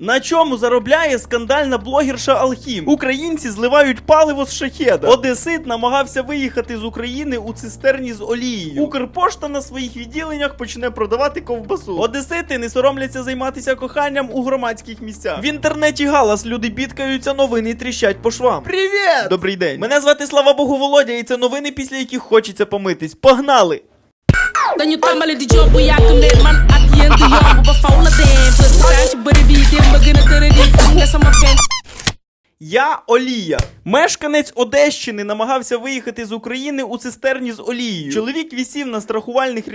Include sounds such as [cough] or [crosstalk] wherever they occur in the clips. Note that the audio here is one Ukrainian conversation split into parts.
На чому заробляє скандальна блогерша Алхім? Українці зливають паливо з шахеда. Одесит намагався виїхати з України у цистерні з олією. Укрпошта на своїх відділеннях почне продавати ковбасу. Одесити не соромляться займатися коханням у громадських місцях. В інтернеті галас люди бідкаються, новини тріщать по швам. Привіт! Добрий день. Мене звати Слава Богу Володя, і це новини, після яких хочеться помитись. Погнали! Dan Dion Dion, op een faule band. Verstaat je buddy die, die beginnen te redden. Net als a fans. Я Олія. Мешканець Одещини намагався виїхати з України у цистерні з олією. Чоловік вісів на страхувальних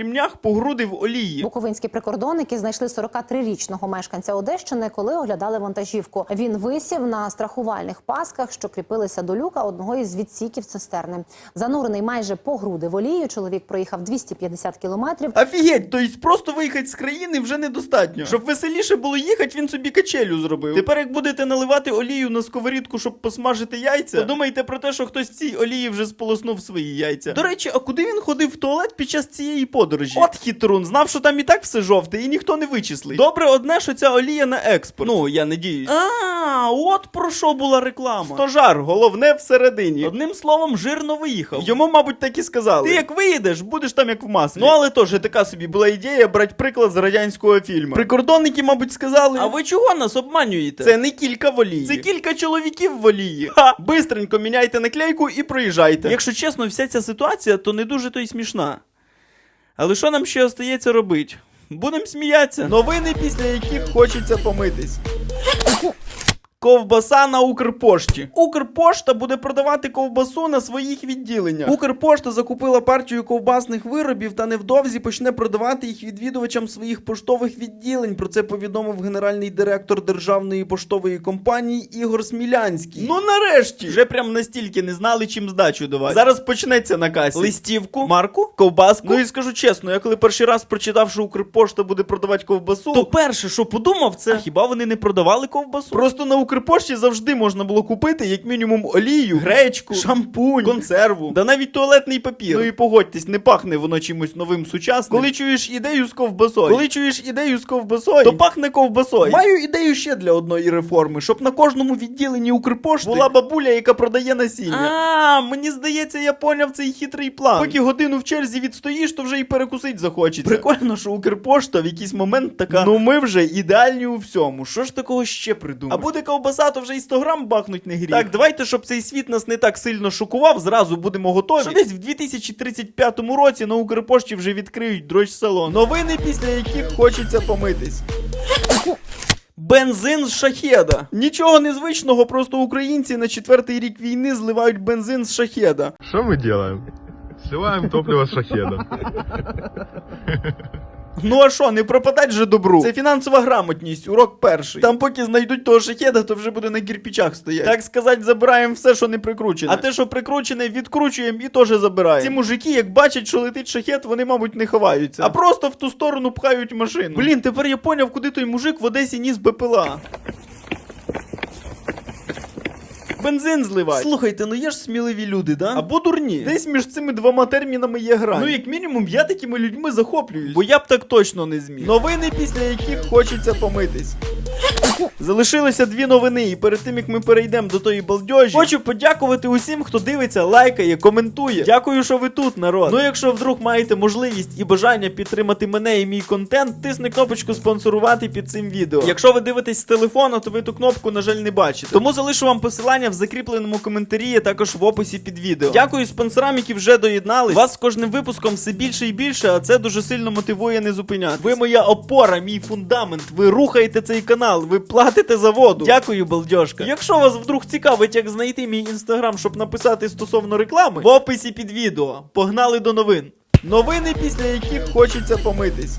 груди в олії. Буковинські прикордонники знайшли 43-річного мешканця Одещини, коли оглядали вантажівку. Він висів на страхувальних пасках, що кріпилися до люка одного із відсіків цистерни. Занурений майже по груди в олію. Чоловік проїхав 250 кілометрів. Офігеть, тобто просто виїхати з країни вже недостатньо. Щоб веселіше було їхати, він собі качелю зробив. Тепер, як будете наливати олію на сковорідку, щоб посмажити яйця, подумайте про те, що хтось в цій олії вже сполоснув свої яйця. До речі, а куди він ходив в туалет під час цієї подорожі? От хитрун, знав, що там і так все жовте, і ніхто не вичислить. Добре, одне, що ця олія на експорт. Ну, я надіюсь. А, от про що була реклама. Стожар, головне всередині. Одним словом, жирно виїхав. Йому, мабуть, так і сказали. Ти як виїдеш, будеш там як в маслі. Ну але теж така собі була ідея брати приклад з радянського фільму. Прикордонники, мабуть, сказали: А ви чого нас обманюєте? Це не кілька волії. Це кілька чоловіків в олії. Ха! Бистренько міняйте наклейку і проїжджайте. Якщо чесно, вся ця ситуація то не дуже то й смішна. Але що нам ще остається робити? Будемо сміятися. Новини, після яких хочеться помитись. Ковбаса на Укрпошті. Укрпошта буде продавати ковбасу на своїх відділеннях. Укрпошта закупила партію ковбасних виробів та невдовзі почне продавати їх відвідувачам своїх поштових відділень. Про це повідомив генеральний директор державної поштової компанії Ігор Смілянський. Ну нарешті вже прям настільки не знали, чим здачу давати. Зараз почнеться на касі. Листівку, марку, ковбаску. Ну і скажу чесно, я коли перший раз прочитав, що Укрпошта буде продавати ковбасу, то перше, що подумав, це а хіба вони не продавали ковбасу? Просто на Укрпошті завжди можна було купити як мінімум олію, гречку, шампунь, консерву, да навіть туалетний папір. Ну і погодьтесь, не пахне воно чимось новим сучасним. Коли чуєш ідею з ковбасою, коли чуєш ідею з ковбасою, то пахне ковбасою. Маю ідею ще для одної реформи, щоб на кожному відділенні Укрпошти була бабуля, яка продає насіння. А, мені здається, я поняв цей хитрий план. Поки годину в черзі відстоїш, то вже і перекусить захочеться. Прикольно, що Укрпошта в якийсь момент така. Ну ми вже ідеальні у всьому. Що ж такого ще придумати? А буде ковбаса, то вже і 100 грам бахнуть не гріх. Так, давайте, щоб цей світ нас не так сильно шокував, зразу будемо готові. Що десь в 2035 році на Укрпошті вже відкриють дрож салон. Новини, після яких хочеться помитись. Бензин з шахеда. Нічого незвичного, просто українці на четвертий рік війни зливають бензин з шахеда. Что мы делаем? Сливаем топливо с шахеда. Ну а що, не пропадать же добру? Це фінансова грамотність, урок перший. Там поки знайдуть того шахеда, то вже буде на кірпічах стояти. Так сказати, забираємо все, що не прикручене. А те, що прикручене, відкручуємо і теж забираємо. Ці мужики, як бачать, що летить шахет, вони, мабуть, не ховаються. А просто в ту сторону пхають машину. Блін, тепер я поняв, куди той мужик в Одесі ніс БПЛА. Бензин зливай. Слухайте, ну є ж сміливі люди, да? Або дурні. Десь між цими двома термінами є гра. Ну, як мінімум, я такими людьми захоплююсь. Бо я б так точно не зміг. Новини, після яких хочеться помитись. Залишилися дві новини, і перед тим як ми перейдемо до тої балдьожі, хочу подякувати усім, хто дивиться, лайкає, коментує. Дякую, що ви тут, народ. Ну, якщо вдруг маєте можливість і бажання підтримати мене і мій контент, тисни кнопочку спонсорувати під цим відео. Якщо ви дивитесь з телефону, то ви ту кнопку, на жаль, не бачите. Тому залишу вам посилання в закріпленому коментарі, а також в описі під відео. Дякую спонсорам, які вже доєднались. Вас з кожним випуском все більше і більше, а це дуже сильно мотивує не зупиняти. Ви моя опора, мій фундамент. Ви рухаєте цей канал, ви платите за воду. Дякую, балдьошка. Якщо вас вдруг цікавить, як знайти мій інстаграм, щоб написати стосовно реклами, в описі під відео. Погнали до новин. Новини, після яких хочеться помитись.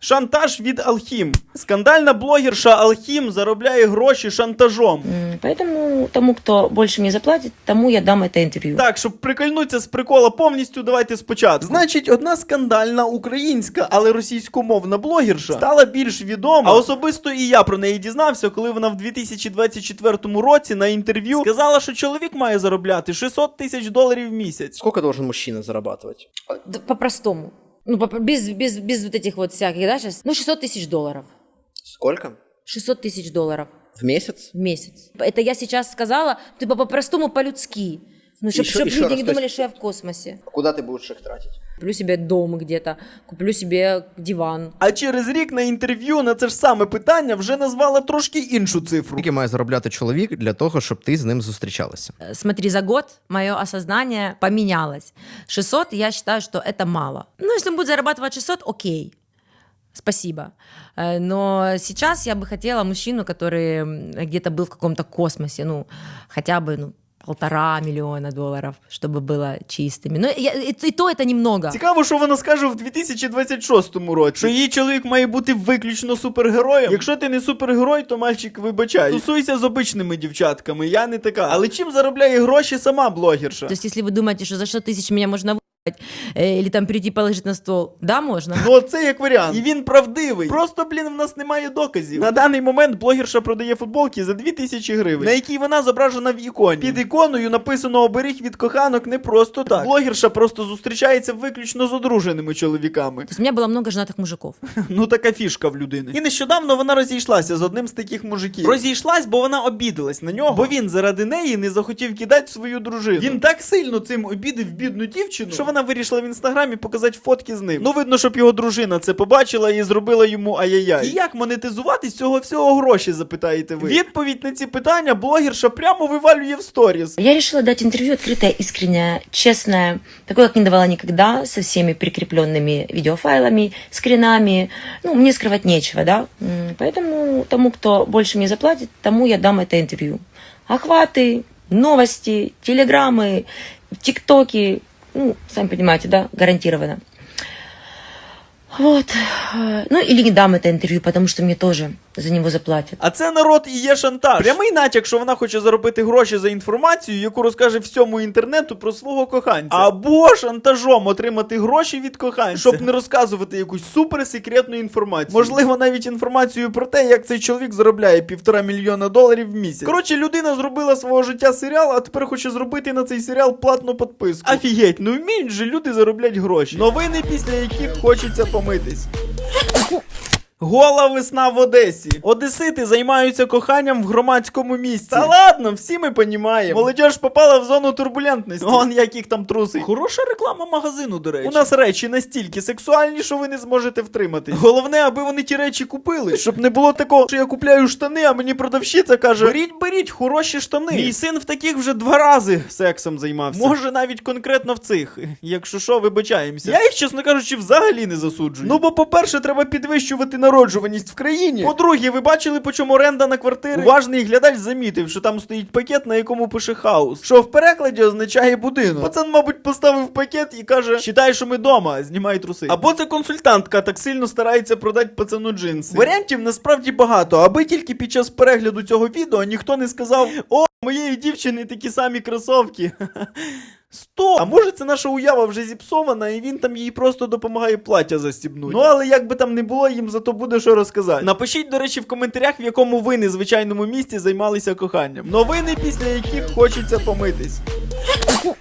Шантаж від Алхім. Скандальна блогерша Алхім заробляє гроші шантажом. М, Поэтому тому, кто больше мне заплатит, тому я дам это интервью. Так, щоб прикольнутися з прикола повністю, давайте спочатку. Значить, одна скандальна українська, але російськомовна блогерша стала більш відома. А особисто і я про неї дізнався, коли вона в 2024 році на інтерв'ю сказала, що чоловік має заробляти 600 тисяч доларів в місяць. Сколько должен мужчина зарабатывать? Д- По-простому. Ну, без, без, без вот этих вот всяких, да, сейчас. Ну, 600 тысяч долларов. Сколько? 600 тысяч долларов В месяц? в месяц. Это я сейчас сказала, типа по-простому, по-людски. Ну, чтобы Еще- еще люди раз, не то думали, есть- что я в космосе. Куда ты будешь их тратить? Куплю себе дом где-то, куплю себе диван. А через рік на інтерв'ю на це ж саме питання вже назвала трошки іншу цифру. Скільки має заробляти чоловік для того, щоб ти з ним зустрічалася? Э, Смотри, за год мое осознание поменялось. 600, я считаю, что это мало. Ну, если он будет зарабатывать 600, окей. Спасибо. Э, Но сейчас я бы хотела мужчину, который м, где-то был в каком-то космосе, ну, хотя бы, ну, полтора миллиона долларов, чтобы было чистыми. Но я- и, и то это немного. Цікаво, що вона скаже в 2026 році, що її чоловік має бути виключно супергероєм. Якщо ти не супергерой, то мальчик вибачай. Тусуйся з обичними дівчатками, я не така. Але чим заробляє гроші сама блогерша? То есть, если вы думаете, что за 100 тысяч меня можно выебать, э, или там прийти положить на стол, да, можно. Ну, це як варіант. І він правдивий. Просто, блін, в нас немає доказів. На даний момент блогерша продає футболки за 2000 гривень, на якій вона зображена в іконі. Під іконою написано оберіг від коханок не просто так. Блогерша просто зустрічається виключно з одруженими чоловіками. То есть у меня было много женатых мужиков. [laughs] Ну така фішка в людини. І нещодавно вона розійшлася з одним з таких мужиків. Розійшлась, бо вона обідалась на нього, бо він заради неї не захотів кидати свою дружину. Він так сильно цим обідив бідну дівчину, що вона вирішила в інстаграмі показати фотки з ним. Ну видно, щоб його дружина це побачила і зробила йому ай-яй-яй. І як монетизувати з цього всього гроші, запитаєте ви? Відповідь на ці питання блогерша прямо вивалює в сторіс. Я решила дать интервью открытое, искреннее, честное, такое, как не давала никогда, со всеми прикрепленными видеофайлами, скринами. Ну, мне скрывать нечего, да. М, Поэтому тому, кто больше мне заплатит, тому я дам это интервью. Охваты, новости, телеграммы, тиктоки, ну, сами понимаете, да, гарантированно. Вот. Э, Ну, или не дам это интервью, потому что мне тоже за него заплатят. А це народ і є шантаж. Прямий натяк, що вона хоче заробити гроші за інформацію, яку розкаже всьому інтернету про свого коханця. Або шантажом отримати гроші від коханця, щоб не розказувати якусь суперсекретну інформацію. Можливо, навіть інформацію про те, як цей чоловік заробляє півтора мільйона доларів в місяць. Коротше, людина зробила свого життя серіал, а тепер хоче зробити на цей серіал платну підписку. Офігеть, ну вміють же люди зароблять гроші. Новини, після яких хочеться помитись. Гола весна в Одесі. Одесити займаються коханням в громадському місці. Та ладно, всі ми понімаємо. Молодіж попала в зону турбулентності. Он як їх там трусить. Хороша реклама магазину, до речі. У нас речі настільки сексуальні, що ви не зможете втримати. Головне, аби вони ті речі купили. Щоб не було такого, що я купляю штани, а мені продавщиця каже: беріть, беріть, хороші штани. Мій син в таких вже два рази сексом займався. Може, навіть конкретно в цих. Якщо що, вибачаємося. Я їх, чесно кажучи, взагалі не засуджую. Ну бо, по-перше, треба підвищувати народжуваність в країні. По-друге, ви бачили, по чому оренда на квартири? Уважний глядач замітив, що там стоїть пакет, на якому пише хаус. Що в перекладі означає будинок. Пацан, мабуть, поставив пакет і каже: Считай, що ми дома, знімай труси. Або це консультантка так сильно старається продати пацану джинси. Варіантів насправді багато, аби тільки під час перегляду цього відео ніхто не сказав: О, моєї дівчини такі самі кросовки. [laughs] Стоп! А може це наша уява вже зіпсована, і він там їй просто допомагає плаття застібнути. Ну але як би там не було, їм зато буде що розказати. Напишіть, до речі, в коментарях, в якому ви незвичайному місці займалися коханням. Новини, після яких хочеться помитись.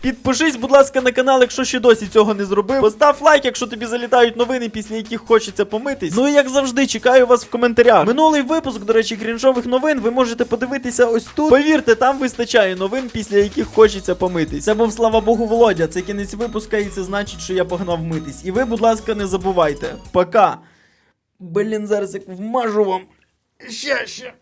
Підпишись, будь ласка, на канал, якщо ще досі цього не зробив. Постав лайк, якщо тобі залітають новини, після яких хочеться помитись. Ну і як завжди, чекаю вас в коментарях. Минулий випуск, до речі, крінжових новин ви можете подивитися ось тут. Повірте, там вистачає новин, після яких хочеться помитись. Це був слава Богу, Володя. Це кінець випуска, і це значить, що я погнав митись. І ви, будь ласка, не забувайте. Пока. Блін, зараз як вмажу вам. Ще, ще.